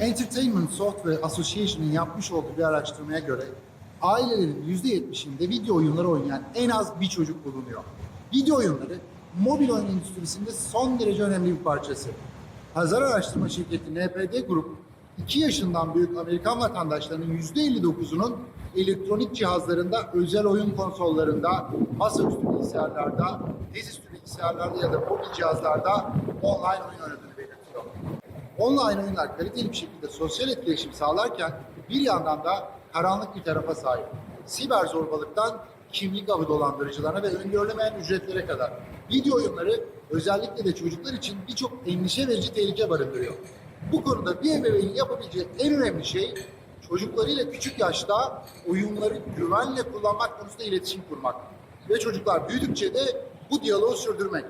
Entertainment Software Association'ın yapmış olduğu bir araştırmaya göre ailelerin %70'inde video oyunları oynayan en az bir çocuk bulunuyor. Video oyunları mobil oyun endüstrisinde son derece önemli bir parçası. Hazar Araştırma Şirketi NPD Grup 2 yaşından büyük Amerikan vatandaşlarının %59'unun elektronik cihazlarında, özel oyun konsollarında, masaüstü bilgisayarlarda, dizüstü bilgisayarlarda ya da mobil cihazlarda online oyun oynadığını. Online oyunlar kaliteli bir şekilde sosyal etkileşim sağlarken bir yandan da karanlık bir tarafa sahip. Siber zorbalıktan kimlik avı dolandırıcılarına ve öngörülemeyen ücretlere kadar. Video oyunları özellikle de çocuklar için birçok endişe verici tehlike barındırıyor. Bu konuda bir ebeveynin yapabileceği en önemli şey çocuklarıyla küçük yaşta oyunları güvenle kullanmak konusunda iletişim kurmak. Ve çocuklar büyüdükçe de bu diyaloğu sürdürmek.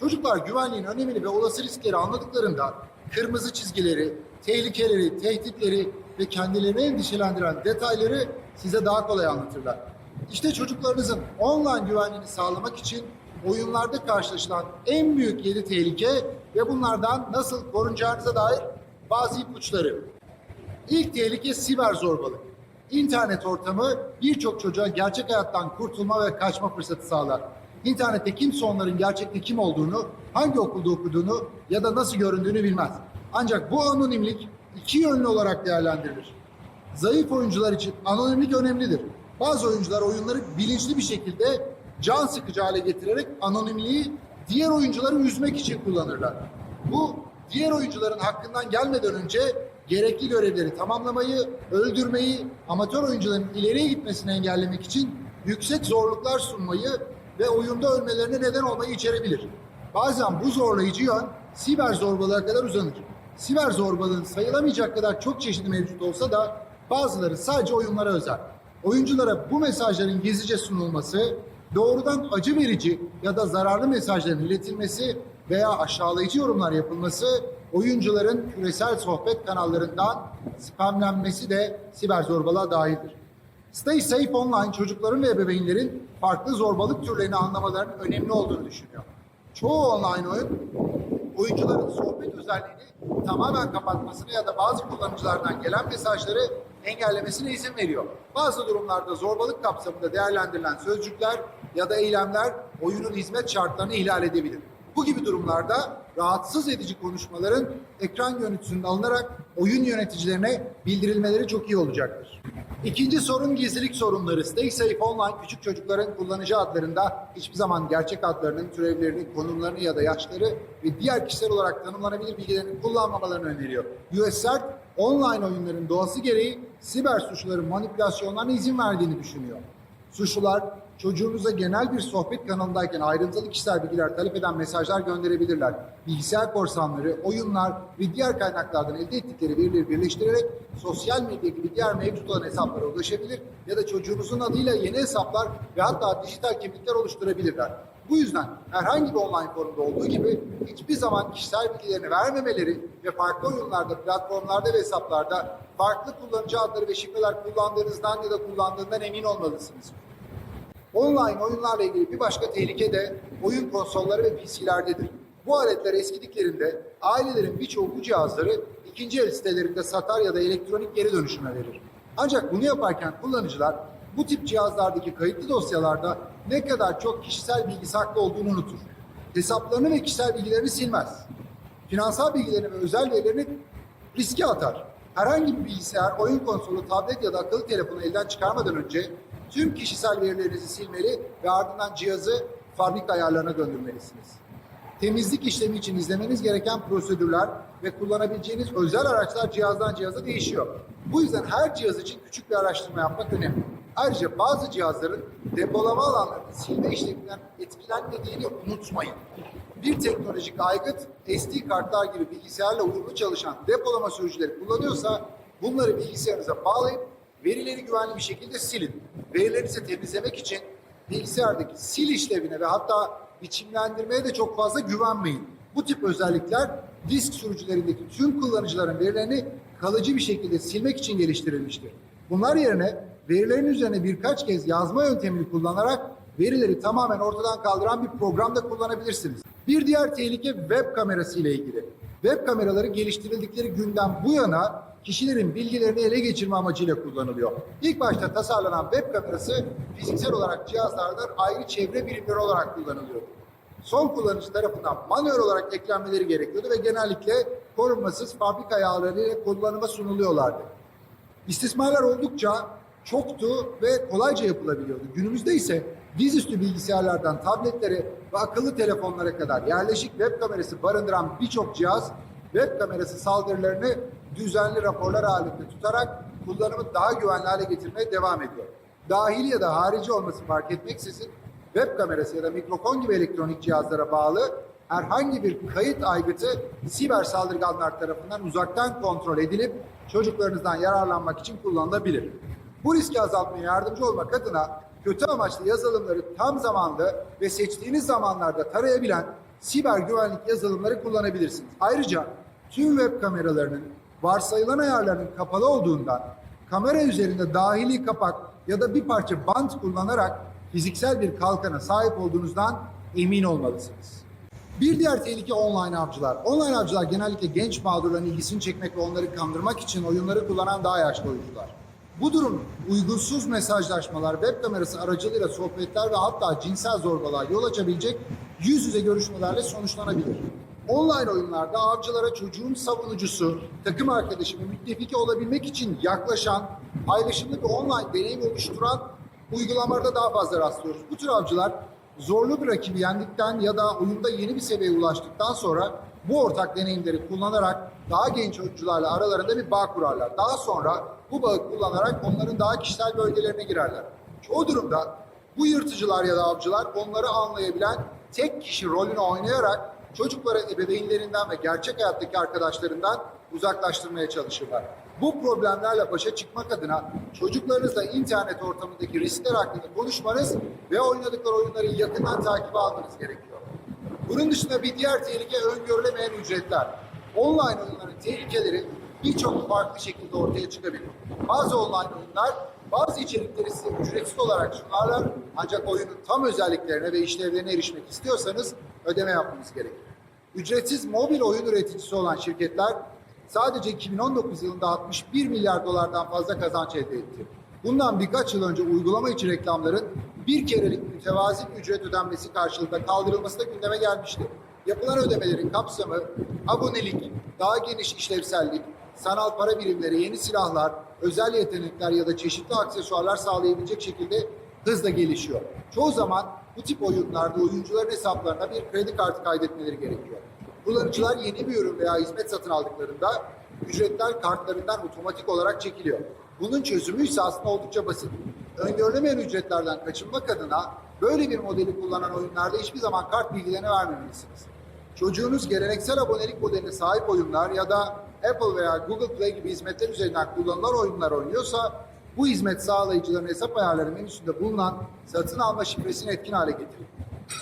Çocuklar güvenliğin önemini ve olası riskleri anladıklarında kırmızı çizgileri, tehlikeleri, tehditleri ve kendilerini endişelendiren detayları size daha kolay anlatırlar. İşte çocuklarınızın online güvenliğini sağlamak için oyunlarda karşılaşılan en büyük 7 tehlike ve bunlardan nasıl korunacağınıza dair bazı ipuçları. İlk tehlike siber zorbalık. İnternet ortamı birçok çocuğa gerçek hayattan kurtulma ve kaçma fırsatı sağlar. İnternette kimse onların gerçekte kim olduğunu, hangi okulda okuduğunu ya da nasıl göründüğünü bilmez. Ancak bu anonimlik iki yönlü olarak değerlendirilir. Zayıf oyuncular için anonimlik önemlidir. Bazı oyuncular oyunları bilinçli bir şekilde can sıkıcı hale getirerek anonimliği diğer oyuncuları üzmek için kullanırlar. Bu diğer oyuncuların hakkından gelmeden önce gerekli görevleri tamamlamayı, öldürmeyi, amatör oyuncuların ileriye gitmesini engellemek için yüksek zorluklar sunmayı ve oyunda ölmelerine neden olmayı içerebilir. Bazen bu zorlayıcı yön siber zorbalığa kadar uzanır. Siber zorbalığın sayılamayacak kadar çok çeşidi mevcut olsa da bazıları sadece oyunlara özel. Oyunculara bu mesajların gizlice sunulması, doğrudan acı verici ya da zararlı mesajların iletilmesi veya aşağılayıcı yorumlar yapılması oyuncuların küresel sohbet kanallarından spamlenmesi de siber zorbalığa dahildir. Stay Safe Online çocukların ve ebeveynlerin farklı zorbalık türlerini anlamalarının önemli olduğunu düşünüyor. Çoğu online oyun oyuncuların sohbet özelliğini tamamen kapatmasını ya da bazı kullanıcılardan gelen mesajları engellemesine izin veriyor. Bazı durumlarda zorbalık kapsamında değerlendirilen sözcükler ya da eylemler oyunun hizmet şartlarını ihlal edebilir. Bu gibi durumlarda rahatsız edici konuşmaların ekran görüntüsünün alınarak oyun yöneticilerine bildirilmeleri çok iyi olacaktır. İkinci sorun gizlilik sorunları. Stay Safe Online küçük çocukların kullanıcı adlarında hiçbir zaman gerçek adlarının, türevlerinin, konumlarını ya da yaşları ve diğer kişiler olarak tanımlanabilir bilgilerini kullanmamalarını öneriyor. US CERT, online oyunların doğası gereği siber suçluların manipülasyonlarına izin verdiğini düşünüyor. Suçlular çocuğunuza genel bir sohbet kanalındayken ayrıntılı kişisel bilgiler talep eden mesajlar gönderebilirler. Bilgisayar korsanları, oyunlar ve diğer kaynaklardan elde ettikleri verileri birleştirerek sosyal medya gibi diğer mevcut olan hesaplara ulaşabilir ya da çocuğunuzun adıyla yeni hesaplar ve hatta dijital kimlikler oluşturabilirler. Bu yüzden herhangi bir online forumda olduğu gibi hiçbir zaman kişisel bilgilerini vermemeleri ve farklı oyunlarda, platformlarda ve hesaplarda farklı kullanıcı adları ve şifreler kullandığınızdan ya da kullandığından emin olmalısınız. Online oyunlarla ilgili bir başka tehlike de oyun konsolları ve PC'lerdedir. Bu aletler eskidiklerinde ailelerin birçoğu bu cihazları ikinci el sitelerinde satar ya da elektronik geri dönüşüme verir. Ancak bunu yaparken kullanıcılar bu tip cihazlardaki kayıtlı dosyalarda ne kadar çok kişisel bilgi saklı olduğunu unutur. Hesaplarını ve kişisel bilgilerini silmez. Finansal bilgilerini ve özel verilerini riske atar. Herhangi bir bilgisayar, oyun konsolu, tablet ya da akıllı telefonu elden çıkarmadan önce tüm kişisel verilerinizi silmeli ve ardından cihazı fabrika ayarlarına döndürmelisiniz. Temizlik işlemi için izlemeniz gereken prosedürler ve kullanabileceğiniz özel araçlar cihazdan cihaza değişiyor. Bu yüzden her cihaz için küçük bir araştırma yapmak önemli. Ayrıca bazı cihazların depolama alanlarını silme işleminden etkilenmediğini unutmayın. Bir teknolojik aygıt SD kartlar gibi bilgisayarla uyumlu çalışan depolama sürücüleri kullanıyorsa bunları bilgisayarınıza bağlayıp verileri güvenli bir şekilde silin. Verilerinizi temizlemek için bilgisayardaki sil işlevine ve hatta biçimlendirmeye de çok fazla güvenmeyin. Bu tip özellikler disk sürücülerindeki tüm kullanıcıların verilerini kalıcı bir şekilde silmek için geliştirilmiştir. Bunlar yerine verilerin üzerine birkaç kez yazma yöntemini kullanarak verileri tamamen ortadan kaldıran bir program da kullanabilirsiniz. Bir diğer tehlike web kamerası ile ilgili. Web kameraları geliştirildikleri günden bu yana kişilerin bilgilerini ele geçirme amacıyla kullanılıyor. İlk başta tasarlanan web kamerası fiziksel olarak cihazlardan ayrı çevre birimleri olarak kullanılıyordu. Son kullanıcı tarafından manuel olarak eklenmeleri gerekiyordu ve genellikle korunmasız fabrika yağlarıyla kullanıma sunuluyorlardı. İstismarlar oldukça çoktu ve kolayca yapılabiliyordu. Günümüzde ise dizüstü bilgisayarlardan tabletlere ve akıllı telefonlara kadar yerleşik web kamerası barındıran birçok cihaz web kamerası saldırılarını düzenli raporlar halinde tutarak kullanımı daha güvenli hale getirmeye devam ediyor. Dahili ya da harici olması fark etmeksizin web kamerası ya da mikrofon gibi elektronik cihazlara bağlı herhangi bir kayıt aygıtı siber saldırganlar tarafından uzaktan kontrol edilip çocuklarınızdan yararlanmak için kullanılabilir. Bu riski azaltmaya yardımcı olmak adına kötü amaçlı yazılımları tam zamanlı ve seçtiğiniz zamanlarda tarayabilen siber güvenlik yazılımları kullanabilirsiniz. Ayrıca tüm web kameralarının varsayılan ayarlarının kapalı olduğundan kamera üzerinde dahili kapak ya da bir parça bant kullanarak fiziksel bir kalkana sahip olduğunuzdan emin olmalısınız. Bir diğer tehlike online avcılar. Online avcılar genellikle genç mağdurların ilgisini çekmek ve onları kandırmak için oyunları kullanan daha yaşlı oyuncular. Bu durum uygunsuz mesajlaşmalar, web kamerası aracılığıyla sohbetler ve hatta cinsel zorbalığa yol açabilecek yüz yüze görüşmelerle sonuçlanabilir. Online oyunlarda avcılara çocuğun savunucusu, takım arkadaşı ve müttefiki olabilmek için yaklaşan, paylaşımlı bir online deneyim oluşturan uygulamalarda daha fazla rastlıyoruz. Bu tür avcılar zorlu bir rakibi yendikten ya da oyunda yeni bir seviyeye ulaştıktan sonra bu ortak deneyimleri kullanarak daha genç oyuncularla aralarında bir bağ kurarlar. Daha sonra bu bağı kullanarak onların daha kişisel bölgelerine girerler. Çoğu durumda bu yırtıcılar ya da avcılar onları anlayabilen tek kişi rolünü oynayarak çocukları ebeveynlerinden ve gerçek hayattaki arkadaşlarından uzaklaştırmaya çalışırlar. Bu problemlerle başa çıkmak adına çocuklarınızla internet ortamındaki riskler hakkında konuşmanız ve oynadıkları oyunları yakından takip almanız gerekiyor. Bunun dışında bir diğer tehlike öngörülemeyen ücretler. Online oyunların tehlikeleri birçok farklı şekilde ortaya çıkabilir. Bazı online oyunlar bazı içerikleri size ücretsiz olarak sunarlar ancak oyunun tam özelliklerine ve işlevlerine erişmek istiyorsanız ödeme yapmanız gerekir. Ücretsiz mobil oyun üreticisi olan şirketler sadece 2019 yılında 61 milyar dolardan fazla kazanç elde etti. Bundan birkaç yıl önce uygulama içi reklamların bir kerelik mütevazi ücret ödenmesi karşılığında kaldırılması da gündeme gelmişti. Yapılan ödemelerin kapsamı abonelik, daha geniş işlevsellik, sanal para birimleri, yeni silahlar, özel yetenekler ya da çeşitli aksesuarlar sağlayabilecek şekilde hızla gelişiyor. Çoğu zaman bu tip oyunlarda oyuncuların hesaplarına bir kredi kartı kaydetmeleri gerekiyor. Kullanıcılar yeni bir ürün veya hizmet satın aldıklarında ücretler kartlarından otomatik olarak çekiliyor. Bunun çözümü ise aslında oldukça basit. Öngörülemeyen ücretlerden kaçınmak adına böyle bir modeli kullanan oyunlarda hiçbir zaman kart bilgilerini vermemelisiniz. Çocuğunuz geleneksel abonelik modeline sahip oyunlar ya da Apple veya Google Play gibi hizmetler üzerinden kullanılan oyunlar oynuyorsa bu hizmet sağlayıcıların hesap ayarları menüsünde bulunan satın alma şifresini etkin hale getirin.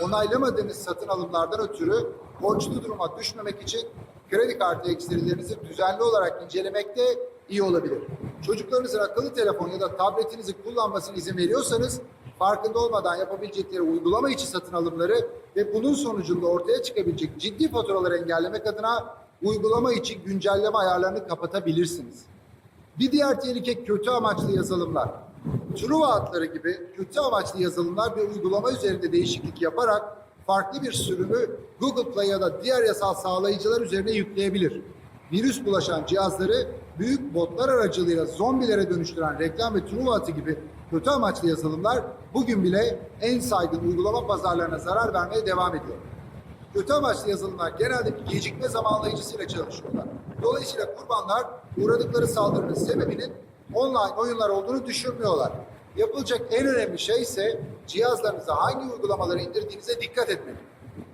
Onaylamadığınız satın alımlardan ötürü borçlu duruma düşmemek için kredi kartı ekstrilerinizi düzenli olarak incelemekte iyi olabilir. Çocuklarınızın akıllı telefon ya da tabletinizi kullanmasına izin veriyorsanız farkında olmadan yapabilecekleri uygulama içi satın alımları ve bunun sonucunda ortaya çıkabilecek ciddi faturaları engellemek adına uygulama içi güncelleme ayarlarını kapatabilirsiniz. Bir diğer tehlike kötü amaçlı yazılımlar. Truva adları gibi kötü amaçlı yazılımlar bir uygulama üzerinde değişiklik yaparak farklı bir sürümü Google Play ya da diğer yasal sağlayıcılar üzerine yükleyebilir. Virüs bulaşan cihazları büyük botlar aracılığıyla zombilere dönüştüren reklam ve Truva atı gibi kötü amaçlı yazılımlar bugün bile en saygın uygulama pazarlarına zarar vermeye devam ediyor. Kötü amaçlı yazılımlar genelde bir gecikme zamanlayıcısıyla çalışıyorlar. Dolayısıyla kurbanlar uğradıkları saldırının sebebinin online oyunlar olduğunu düşünmüyorlar. Yapılacak en önemli şey ise cihazlarınıza hangi uygulamaları indirdiğinize dikkat etmek.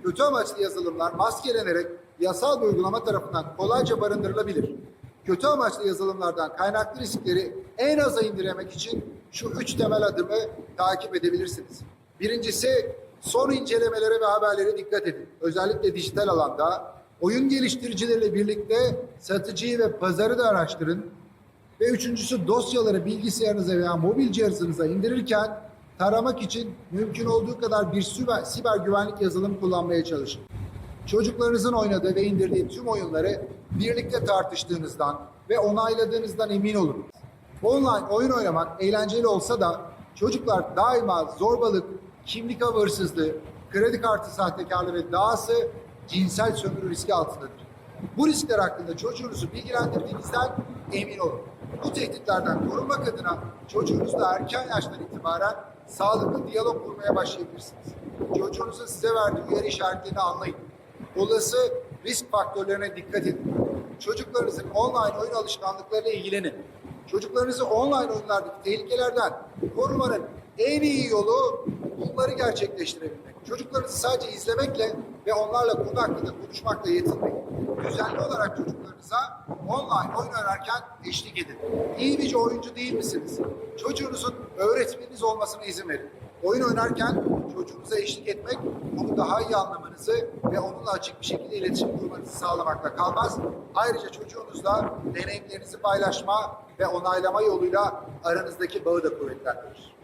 Kötü amaçlı yazılımlar maskelenerek yasal bir uygulama tarafından kolayca barındırılabilir. Kötü amaçlı yazılımlardan kaynaklı riskleri en aza indirmek için şu üç temel adımı takip edebilirsiniz. Birincisi son incelemelere ve haberlere dikkat edin. Özellikle dijital alanda oyun geliştiricileriyle birlikte satıcıyı ve pazarı da araştırın. Ve üçüncüsü dosyaları bilgisayarınıza veya mobil cihazınıza indirirken taramak için mümkün olduğu kadar bir siber, siber güvenlik yazılım kullanmaya çalışın. Çocuklarınızın oynadığı ve indirdiği tüm oyunları birlikte tartıştığınızdan ve onayladığınızdan emin olunuz. Online oyun oynamak eğlenceli olsa da çocuklar daima zorbalık, kimlik hırsızlığı, kredi kartı sahtekarlığı ve dahası cinsel sömürü riski altındadır. Bu riskler hakkında çocuğunuzu bilgilendirdiğinizden emin olun. Bu tehditlerden korunmak adına çocuğunuzla erken yaştan itibaren sağlıklı diyalog kurmaya başlayabilirsiniz. Çocuğunuzun size verdiği uyarı işaretlerini anlayın. Olası risk faktörlerine dikkat edin. Çocuklarınızın online oyun alışkanlıklarıyla ilgilenin. Çocuklarınızı online oyunlardaki tehlikelerden korumanın en iyi yolu bunları gerçekleştirebilmek. Çocuklarınızı sadece izlemekle ve onlarla konu hakkında konuşmakla yetinmeyin. Düzenli olarak çocuklarınıza online oyun oynarken eşlik edin. İyi bir oyuncu değil misiniz? Çocuğunuzun öğretmeniniz olmasına izin verin. Oyun oynarken çocuğunuza eşlik etmek, onu daha iyi anlamanızı ve onunla açık bir şekilde iletişim kurmanızı sağlamakla kalmaz. Ayrıca çocuğunuzla deneyimlerinizi paylaşma ve onaylama yoluyla aranızdaki bağı da kuvvetlendirir.